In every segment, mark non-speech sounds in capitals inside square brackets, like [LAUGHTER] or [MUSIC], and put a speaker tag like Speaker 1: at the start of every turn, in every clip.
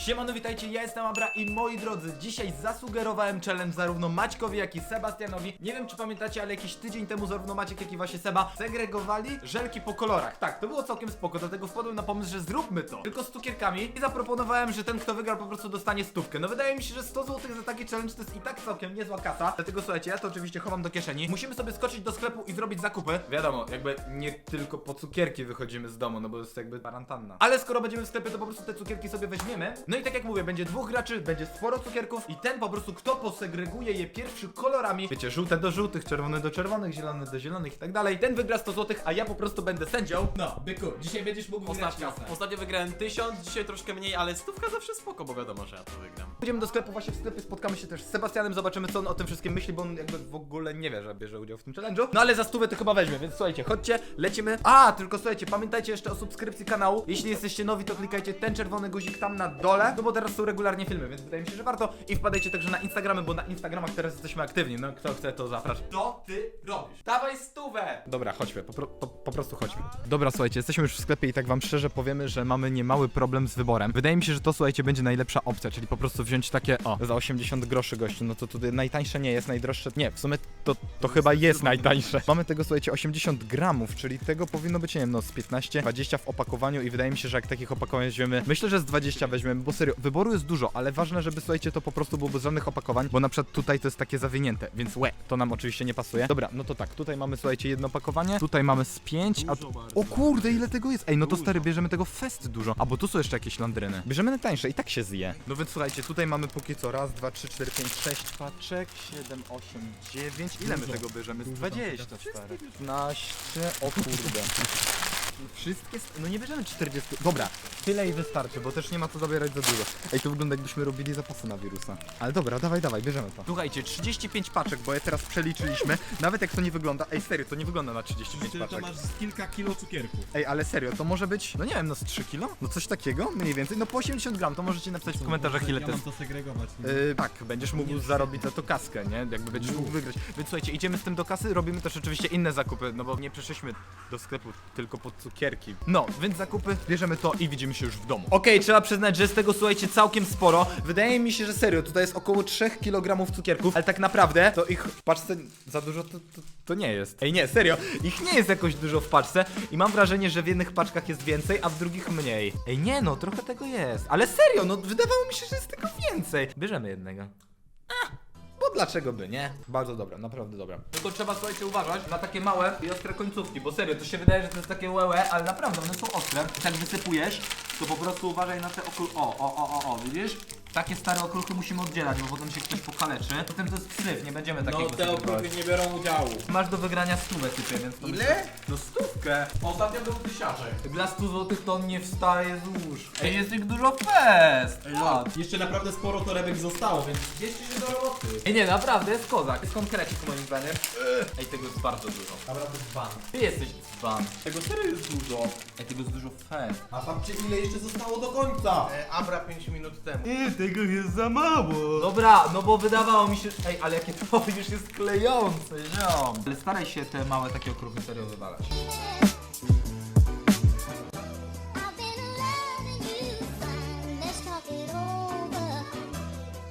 Speaker 1: Siemano, witajcie, ja jestem Abra i moi drodzy, dzisiaj zasugerowałem challenge zarówno Maćkowi, jak i Sebastianowi. Nie wiem, czy pamiętacie, ale jakiś tydzień temu zarówno Maciek, jak i właśnie Seba segregowali żelki po kolorach. Tak, to było całkiem spoko, dlatego wpadłem na pomysł, że zróbmy to. Tylko z cukierkami i zaproponowałem, że ten, kto wygrał, po prostu dostanie stówkę. No wydaje mi się, że 100 zł za taki challenge to jest i tak całkiem niezła kasa. Dlatego słuchajcie, ja to oczywiście chowam do kieszeni. Musimy sobie skoczyć do sklepu i zrobić zakupy. Wiadomo, jakby nie tylko po cukierki wychodzimy z domu, no bo jest jakby kwarantanna. Ale skoro będziemy w sklepie, to po prostu te cukierki sobie weźmiemy. No i tak jak mówię, będzie dwóch graczy, będzie sporo cukierków i ten po prostu, kto posegreguje je pierwszy kolorami, wiecie, żółte do żółtych, czerwone do czerwonych, zielone do zielonych i tak dalej, ten wygra 100 zł, a ja po prostu będę sędzią.
Speaker 2: No, byku, dzisiaj będziesz mógł wygrać
Speaker 3: Ostatnio,
Speaker 2: kasę.
Speaker 3: ostatnio wygrałem 1000, dzisiaj troszkę mniej, ale stówka zawsze spoko, bo wiadomo, że ja to wygram.
Speaker 1: Pójdziemy do sklepu, właśnie w sklepie spotkamy się też z Sebastianem, zobaczymy co on o tym wszystkim myśli, bo on jakby w ogóle nie wie, że bierze udział w tym challenge'u. No ale za stówę to chyba weźmie, więc słuchajcie, chodźcie, lecimy. A, tylko słuchajcie, pamiętajcie jeszcze o subskrypcji kanału. Jeśli jesteście nowi, to klikajcie ten czerwony guzik tam na dole, no bo teraz są regularnie filmy, więc wydaje mi się, że warto. I wpadajcie także na Instagramy, bo na Instagramach teraz jesteśmy aktywni. No kto chce, to zapraszam.
Speaker 2: Co ty robisz?
Speaker 3: Dawaj stówę!
Speaker 1: Dobra, chodźmy, po, po, po prostu chodźmy. Dobra, słuchajcie, jesteśmy już w sklepie i tak wam szczerze powiemy, że mamy niemały problem z wyborem. Wydaje mi się, że to, słuchajcie, będzie najlepsza opcja, czyli po prostu takie, o, za 80 groszy gościu, no to tutaj najtańsze nie jest, najdroższe, nie, w sumie to, to chyba jest najtańsze. Mamy tego, słuchajcie, 80 gramów, czyli tego powinno być, nie wiem, no z 15, 20 w opakowaniu i wydaje mi się, że jak takich opakowań weźmiemy, myślę, że z 20 weźmiemy, bo serio, wyboru jest dużo, ale ważne, żeby, słuchajcie, to po prostu było bez żadnych opakowań, bo na przykład tutaj to jest takie zawinięte, więc łe, to nam oczywiście nie pasuje. Dobra, no to tak, tutaj mamy, słuchajcie, jedno opakowanie, tutaj mamy z 5, a. O kurde, ile tego jest? Ej, no to stary, bierzemy tego fest dużo. A bo tu są jeszcze jakieś landryny. Bierzemy najtańsze i tak się zje. No więc słuchajcie, tutaj mamy póki co raz, dwa, trzy, cztery, pięć, sześć paczek, 7, 8, 9. Ile my tego bierzemy? Z 20, stary. 15, o kurde. Wszystkie, st- no nie bierzemy 40. Dobra, tyle i wystarczy, bo też nie ma co zabierać za dużo. Ej, to wygląda jakbyśmy robili zapasy na wirusa. Ale dobra, dawaj, dawaj, bierzemy to. Słuchajcie, 35 paczek, bo je teraz przeliczyliśmy. Nawet jak to nie wygląda. Ej, serio, to nie wygląda na 35
Speaker 2: Czyli to
Speaker 1: paczek.
Speaker 2: masz z kilka kilo cukierków.
Speaker 1: Ej, ale serio, to może być, no nie wiem, no z 3 kilo? No coś takiego, mniej więcej. No po 80 gram, to możecie napisać w komentarzach ile
Speaker 2: ja
Speaker 1: to
Speaker 2: mam
Speaker 1: jest.
Speaker 2: to segregować. nie?
Speaker 1: Yy, tak, będziesz mógł zarobić za to kaskę, nie? Jakby będziesz mógł wygrać. Więc słuchajcie, idziemy z tym do kasy, robimy też oczywiście inne zakupy, no bo nie przyszliśmy do sklepu tylko po cukierki. No, więc zakupy, bierzemy to i widzimy się już w domu. Okej, trzeba przyznać, że z tego słuchajcie całkiem sporo. Wydaje mi się, że serio, tutaj jest około 3 kg cukierków, ale tak naprawdę to ich w paczce za dużo to, to, to nie jest. Ej, nie, serio, ich nie jest jakoś dużo w paczce i mam wrażenie, że w jednych paczkach jest więcej, a w drugich mniej. Ej, nie no, trochę tego jest. Ale serio, no wydawało mi się, że jest tego więcej. Bierzemy jednego. Dlaczego by, nie? Bardzo dobra, naprawdę dobra. Tylko trzeba, słuchajcie, uważać na takie małe i ostre końcówki, bo serio, to się wydaje, że to jest takie łełe, ale naprawdę one są ostre. Jak wysypujesz, to po prostu uważaj na te okruchy. O, o, o, o, o, widzisz? Takie stare okruchy musimy oddzielać, bo potem się ktoś pokaleczy. Potem to jest syf, nie będziemy takiego
Speaker 2: No te okruchy nie biorą udziału.
Speaker 1: Masz do wygrania stówę, typie, więc to
Speaker 2: Ile?
Speaker 1: No stówkę.
Speaker 3: Ostatnio był tysiaczek.
Speaker 1: Dla 100 złotych to on nie wstaje z łóż. Ej, jest ich dużo fest!
Speaker 2: No, jeszcze naprawdę sporo torebek zostało, więc bierzcie się do roboty.
Speaker 1: Ej, nie, naprawdę jest kozak. Jest konkrecik moim zdaniem. Ej, tego jest bardzo dużo.
Speaker 2: Dobra, to dzban.
Speaker 1: Ty jesteś dzban.
Speaker 2: Tego serio jest dużo.
Speaker 1: Ej, tego jest dużo fest.
Speaker 2: A patrzcie ile jeszcze zostało do końca.
Speaker 4: E, Abra 5 minut temu.
Speaker 2: Tego jest za mało.
Speaker 1: Dobra, no bo wydawało mi się, ej, ale jakie to [LAUGHS] już jest klejące, ziom. Ale staraj się te małe takie okruchy serio wywalać.
Speaker 5: I've been loving you fine. Let's talk it over.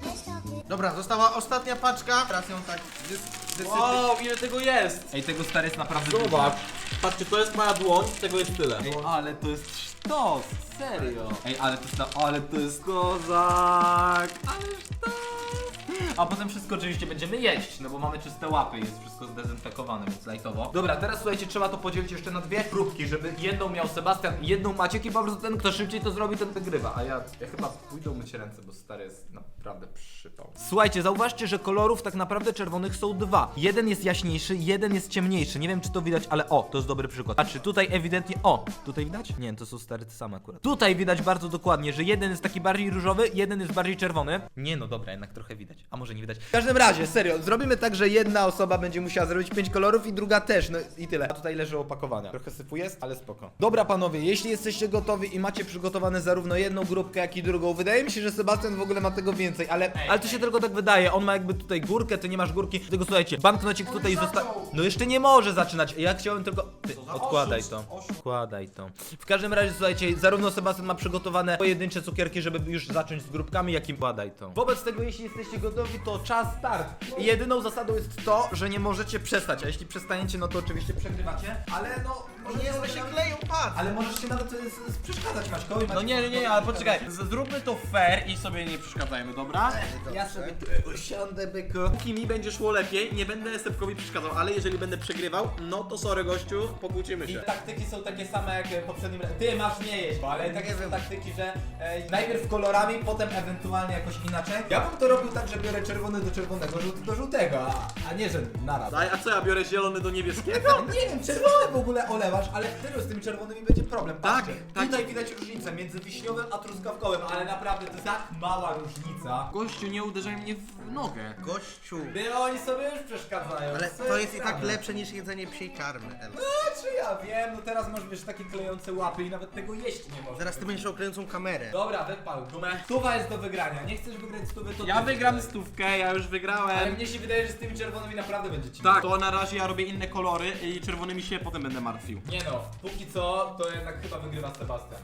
Speaker 5: Let's talk it
Speaker 4: Dobra, została ostatnia paczka. Teraz ją tak wysypię.
Speaker 3: Wow, ile tego jest!
Speaker 1: Ej, tego stary jest naprawdę dużo.
Speaker 3: Zobacz. Patrzcie, to jest moja dłoń, tego jest tyle.
Speaker 1: Ej, ale to jest sztos, serio. Ej, ale to jest, ale to jest kozak, ale sztos. A potem wszystko oczywiście będziemy jeść, no bo mamy czyste łapy, jest wszystko zdezynfekowane, więc lajtowo. Dobra, teraz słuchajcie, trzeba to podzielić jeszcze na dwie próbki, żeby jedną miał Sebastian i jedną Maciek i po prostu ten, kto szybciej to zrobi, ten wygrywa. A ja, ja chyba pójdę umyć ręce, bo stary jest naprawdę przypał. Słuchajcie, zauważcie, że kolorów tak naprawdę czerwonych są dwa. Jeden jest jaśniejszy, jeden jest ciemniejszy. Nie wiem, czy to widać, ale o, to jest dobry przykład. Patrzcie, tutaj ewidentnie, o, tutaj widać? Nie, to są stare te same akurat. Tutaj widać bardzo dokładnie, że jeden jest taki bardziej różowy, jeden jest bardziej czerwony. Nie no, dobra, jednak trochę widać. A może nie widać? W każdym razie, serio, zrobimy tak, że jedna osoba będzie musiała zrobić pięć kolorów i druga też, no i tyle. A tutaj leży opakowania. Trochę syfu jest, ale spoko. Dobra panowie, jeśli jesteście gotowi i macie przygotowane zarówno jedną grupkę, jak i drugą, wydaje mi się, że Sebastian w ogóle ma tego więcej, ale, ale to się tylko tak wydaje. On ma jakby tutaj górkę, ty nie masz górki. Tego słuchajcie, banknocik tutaj został. No jeszcze nie może zaczynać. Ja chciałem tylko. Wy- Odkładaj to. Odkładaj to. W każdym razie, słuchajcie, zarówno Sebastian ma przygotowane pojedyncze cukierki, żeby już zacząć z grupkami, jak i badaj to. Wobec tego, jeśli jesteście gotowi, to czas start. I jedyną zasadą jest to, że nie możecie przestać, a jeśli przestaniecie, no to oczywiście przegrywacie, ale no...
Speaker 4: Nie, bo się kleją, patrz.
Speaker 1: Ale możesz się nawet y, z- z- przeszkadzać Maćkowi.
Speaker 3: No nie, nie, nie, ale poczekaj. Z- Zróbmy to fair i sobie nie przeszkadzajmy, dobra?
Speaker 1: Ja sobie tu usiądę, byku.
Speaker 3: Póki mi będzie szło lepiej, nie będę Sepkowi przeszkadzał, ale jeżeli będę przegrywał, no to sorry gościu, pokłócimy
Speaker 1: I
Speaker 3: się.
Speaker 1: taktyki są takie same jak poprzednim ra- Ty masz nie jeść, bo ale takie są taktyki, że e, najpierw kolorami, potem ewentualnie jakoś inaczej. Ja bym to robił tak, że biorę czerwony do czerwonego, żółty do żółtego, a, a nie, że naraz.
Speaker 3: Daj, a co ja biorę zielony do niebieskiego?
Speaker 1: Nie wiem, czerwone w ogóle ale serio z tymi czerwonymi będzie problem.
Speaker 3: Tak,
Speaker 1: Patrzcie,
Speaker 3: tak.
Speaker 1: Tutaj widać różnicę między wiśniowym a truskawkowym, ale naprawdę to jest tak mała różnica.
Speaker 3: Gościu, nie uderzaj mnie w nogę.
Speaker 4: Gościu.
Speaker 1: Ty, oni sobie już przeszkadzają.
Speaker 4: Ale
Speaker 1: co
Speaker 4: to jest i tak lepsze niż jedzenie psiej karmy. El.
Speaker 1: Znaczy ja wiem, no teraz masz wiesz takie klejące łapy i nawet tego jeść nie możesz.
Speaker 4: Zaraz ty będziesz miał klejącą kamerę.
Speaker 1: Dobra, wypal gumę. Stuwa jest do wygrania. Nie chcesz wygrać stówy, to
Speaker 3: Ja
Speaker 1: ty
Speaker 3: wygram
Speaker 1: wygraj.
Speaker 3: stówkę, ja już
Speaker 1: Ale
Speaker 3: wygrałem.
Speaker 1: mnie się wydaje, że z tymi czerwonymi naprawdę będzie ci.
Speaker 3: Tak, to na razie ja robię inne kolory i czerwonymi się potem będę martwił.
Speaker 1: Nie no, póki co, to jednak chyba wygrywa Sebastian.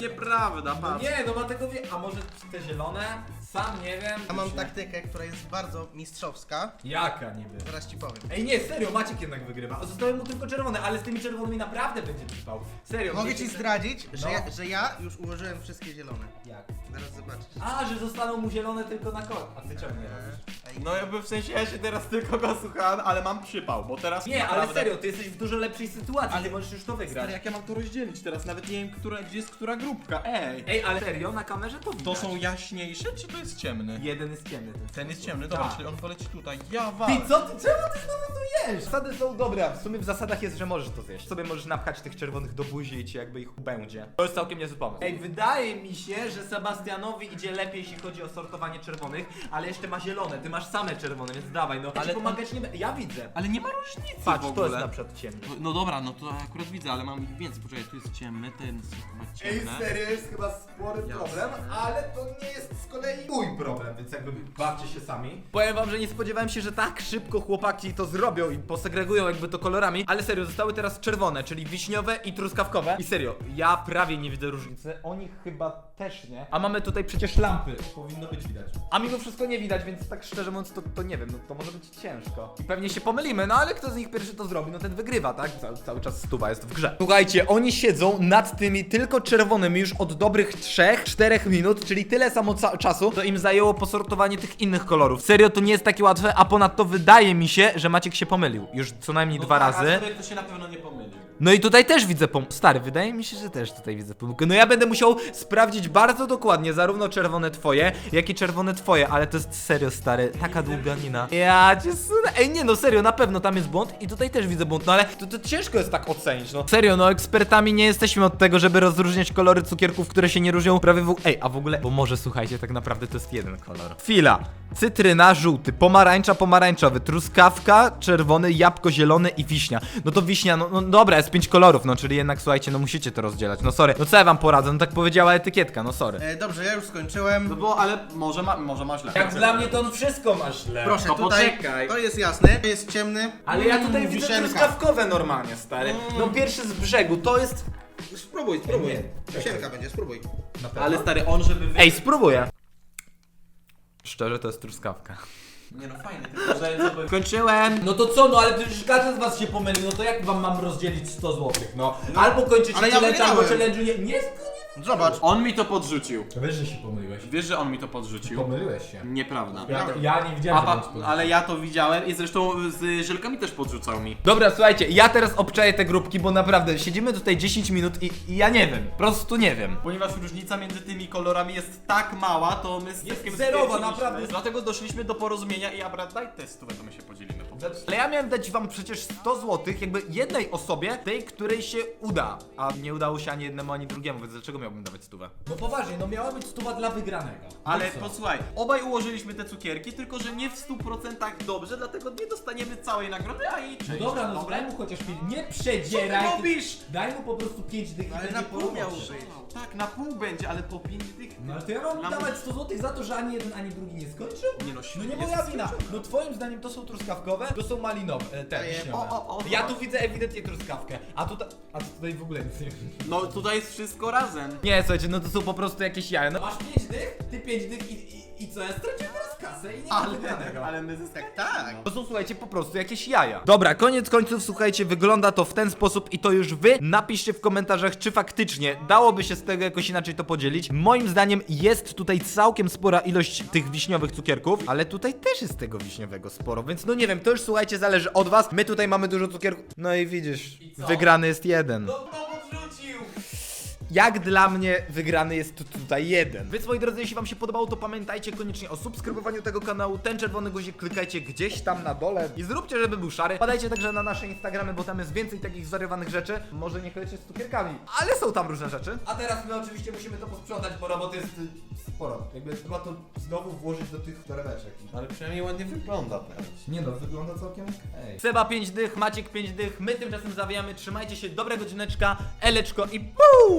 Speaker 3: Nieprawda,
Speaker 1: No
Speaker 3: patrz.
Speaker 1: nie, no ma tego wie... A może te zielone? Sam nie wiem.
Speaker 4: Ja mam taktykę, która jest bardzo mistrzowska.
Speaker 1: Jaka niby?
Speaker 4: Zaraz ci powiem.
Speaker 1: Ej nie, serio, Maciek jednak wygrywa. Zostały mu tylko czerwone, ale z tymi czerwonymi naprawdę będzie trwał. Serio.
Speaker 4: Mogę ci zdradzić, że,
Speaker 1: No.
Speaker 4: ja, że ja już ułożyłem wszystkie zielone.
Speaker 1: Jak?
Speaker 4: Zaraz zobaczysz.
Speaker 1: A, że zostaną mu zielone tylko na kod. A ty czemu nie robisz?
Speaker 3: No jakby w sensie ja się teraz tylko go słuchałem, ale mam przypał, bo teraz
Speaker 1: Nie, ale
Speaker 3: naprawdę-
Speaker 1: serio, ty jesteś w dużo lepszej sytuacji,
Speaker 3: Ale-
Speaker 1: ty możesz już to wygrać.
Speaker 3: Stary, jak ja mam to rozdzielić teraz? Nawet nie wiem, która, gdzie jest która grupka. Ej!
Speaker 1: Ej, ale serio, na kamerze to widać.
Speaker 3: To są jaśniejsze, czy to jest ciemny?
Speaker 1: Jeden jest ciemny. Ten,
Speaker 3: jest ciemny, dobra,
Speaker 1: Tak.
Speaker 3: czyli on poleci tutaj. Ja wam.
Speaker 1: Ty co ty, czemu ty znowu tu jesz? Zasady są dobre, a w sumie w zasadach jest, że możesz to zjeść. Sobie możesz napchać tych czerwonych do buzi i ci jakby ich będzie. To jest całkiem niezły pomysł. Ej, wydaje mi się, że Sebastianowi idzie lepiej, jeśli chodzi o sortowanie czerwonych, ale jeszcze ma zielone, ty masz same czerwone, więc dawaj, no. Ale
Speaker 3: Ale-
Speaker 1: pomagać nie będę. Ja widzę.
Speaker 3: Ale nie ma różnicy
Speaker 1: Patrz,
Speaker 3: w
Speaker 1: to
Speaker 3: ogóle.
Speaker 1: jest na przykład ciemny.
Speaker 3: No dobra, no to akurat widzę, ale mam ich więcej. Poczekaj, tu jest ciemny, ten jest chyba
Speaker 1: Ej,
Speaker 3: ciemny.
Speaker 1: serio, jest chyba spory
Speaker 3: Jasne.
Speaker 1: problem, ale to nie jest z kolei mój problem, więc jakby bawcie się sami. Powiem wam, że nie spodziewałem się, że tak szybko chłopaki to zrobią i posegregują jakby to kolorami, ale serio, zostały teraz czerwone, czyli wiśniowe i truskawkowe. I serio, ja prawie nie widzę różnicy, oni chyba też nie. A mamy tutaj przecież lampy, powinno być widać. A mimo wszystko nie widać, więc tak szczerze mówiąc, to, to nie wiem, no to może być ciężko. I pewnie się pomylimy, no ale kto z nich pierwszy to zrobi, no ten wygrywa, tak? Cały, cały czas stuwa jest w grze. Słuchajcie, oni siedzą nad tymi tylko czerwonymi już od dobrych 3-4 minut, czyli tyle samo czasu, to im zajęło posortowanie tych innych kolorów. Serio, to nie jest takie łatwe, a ponadto wydaje mi się, że Maciek się pomylił. Już co najmniej dwa
Speaker 3: tak,
Speaker 1: razy.
Speaker 3: A to się na pewno nie pomylił.
Speaker 1: No i tutaj też widzę pomyłkę. Stary, wydaje mi się, że też tutaj widzę pomyłkę. No ja będę musiał sprawdzić bardzo dokładnie zarówno czerwone twoje, jak i czerwone twoje, ale to jest serio, stary, taka długanina. Ja cię sunę. Ej, nie no, serio, na pewno tam jest błąd i tutaj też widzę błąd, no ale to, to ciężko jest tak ocenić, no. Serio, no ekspertami nie jesteśmy od tego, żeby rozróżniać kolory cukierków, które się nie różnią prawie w... Ej, a w ogóle, bo może słuchajcie, tak naprawdę to jest jeden kolor. Chwila. Cytryna, żółty, pomarańcza, pomarańczowy, truskawka, czerwony, jabłko, zielone i wiśnia. No to wiśnia, no, no dobra, jest pięć kolorów, no czyli jednak słuchajcie, no musicie to rozdzielać. No sorry, no co ja wam poradzę, no tak powiedziała etykietka, no sorry.
Speaker 4: E, dobrze, ja już skończyłem.
Speaker 3: No bo, ale może ma, może ma źle.
Speaker 1: Jak dla mnie to on wszystko ma źle.
Speaker 4: Proszę,
Speaker 3: to
Speaker 4: tutaj
Speaker 3: poczekaj.
Speaker 4: to jest jasne, to jest ciemny.
Speaker 1: Ale ja tutaj
Speaker 4: Mm,
Speaker 1: widzę
Speaker 4: wisienka.
Speaker 1: truskawkowe normalnie, stary. No pierwszy z brzegu, to jest...
Speaker 4: Spróbuj, spróbuj. Wisienka będzie, spróbuj.
Speaker 3: Ale stary, on żeby wy...
Speaker 1: Ej, spróbuję. Szczerze, to jest truskawka.
Speaker 3: Nie no fajnie, tylko że żeby... Kończyłem!
Speaker 1: No to co, no ale przecież każdy z was się pomylił, no to jak wam mam rozdzielić 100 zł, no? Albo kończycie
Speaker 4: ale ja
Speaker 1: challenge, albo
Speaker 4: wygrałem.
Speaker 1: challenge'u nie... Nie,
Speaker 4: Zobacz.
Speaker 3: On mi to podrzucił.
Speaker 1: Wiesz, że się pomyliłeś.
Speaker 3: Wiesz, że on mi to podrzucił?
Speaker 1: Pomyliłeś się.
Speaker 3: Nieprawda.
Speaker 1: Ja, ja nie widziałem,
Speaker 3: A,
Speaker 1: że
Speaker 3: pa,
Speaker 1: on ci
Speaker 3: ale ja to widziałem i zresztą z żelkami też podrzucał mi.
Speaker 1: Dobra, słuchajcie, ja teraz obczaję te grupki, bo naprawdę siedzimy tutaj 10 minut i, i ja nie wiem, po prostu nie wiem.
Speaker 3: Ponieważ różnica między tymi kolorami jest tak mała, to my z
Speaker 1: Jest
Speaker 3: Stefkiem
Speaker 1: zerowa, naprawdę.
Speaker 3: Dlatego doszliśmy do porozumienia i Abra, daj testówę, to my się podzielimy.
Speaker 1: Ale ja miałem dać wam przecież 100 zł, jakby jednej osobie, tej, której się uda, a nie udało się ani jednemu, ani drugiemu, więc dlaczego miałbym dawać stówę? No poważnie, no miała być stuwa dla wygranego.
Speaker 3: Ale posłuchaj, obaj ułożyliśmy te cukierki, tylko że nie w 100% dobrze, dlatego nie dostaniemy całej nagrody, a jej część.
Speaker 1: No dobra, no daj mu chociaż 5, nie przedzieraj.
Speaker 3: Co ty robisz?
Speaker 1: Daj mu po prostu 5 dych i
Speaker 4: Ale
Speaker 1: będzie
Speaker 4: na pół miał być.
Speaker 3: Tak, na pół będzie, ale po 5 tych.
Speaker 1: No ale to ja mam
Speaker 3: Dla
Speaker 1: dawać 100 zł za to, że ani jeden, ani drugi nie skończył?
Speaker 3: Nie no,
Speaker 1: No nie moja wina. No twoim zdaniem to są truskawkowe, to są malinowe, e, te wiśniowe.
Speaker 3: O, o, o,
Speaker 1: ja tu widzę ewidentnie truskawkę, a tutaj, a tutaj w ogóle nic nie widzę.
Speaker 3: No tutaj jest wszystko razem.
Speaker 1: Nie, słuchajcie, no to są po prostu jakieś jaja. No,
Speaker 2: Masz 5 dych, ty 5 dych i, i, i co? Ja straciłem kasę i nie wygranego. [LAUGHS]
Speaker 3: ale my zyskamy.
Speaker 4: Tak.
Speaker 1: To są, słuchajcie, po prostu jakieś jaja. Dobra, koniec końców, słuchajcie, wygląda to w ten sposób i to już wy napiszcie w komentarzach, czy faktycznie dałoby się z tego jakoś inaczej to podzielić. Moim zdaniem jest tutaj całkiem spora ilość tych wiśniowych cukierków, ale tutaj też jest tego wiśniowego sporo, więc no nie wiem, to już słuchajcie, zależy od was. My tutaj mamy dużo cukierków. No i widzisz,
Speaker 2: co?
Speaker 1: wygrany jest jeden.
Speaker 2: No, no!
Speaker 1: Jak dla mnie wygrany jest tu tutaj jeden. Więc moi drodzy, jeśli wam się podobało, to pamiętajcie koniecznie o subskrybowaniu tego kanału. Ten czerwony guzik klikajcie gdzieś tam na dole i zróbcie, żeby był szary. Padajcie także na nasze Instagramy, bo tam jest więcej takich zwariowanych rzeczy. Może niekoniecznie z cukierkami, ale są tam różne rzeczy.
Speaker 2: A teraz my oczywiście musimy to posprzątać, bo roboty jest y, sporo. Jakby trzeba to znowu włożyć do tych torebeczek.
Speaker 3: Ale przynajmniej ładnie wygląda teraz.
Speaker 2: Nie no, wygląda całkiem okej.
Speaker 1: Seba 5 dych, Maciek 5 dych, my tymczasem zawijamy. Trzymajcie się, dobrego dzineczka, eleczko i puu!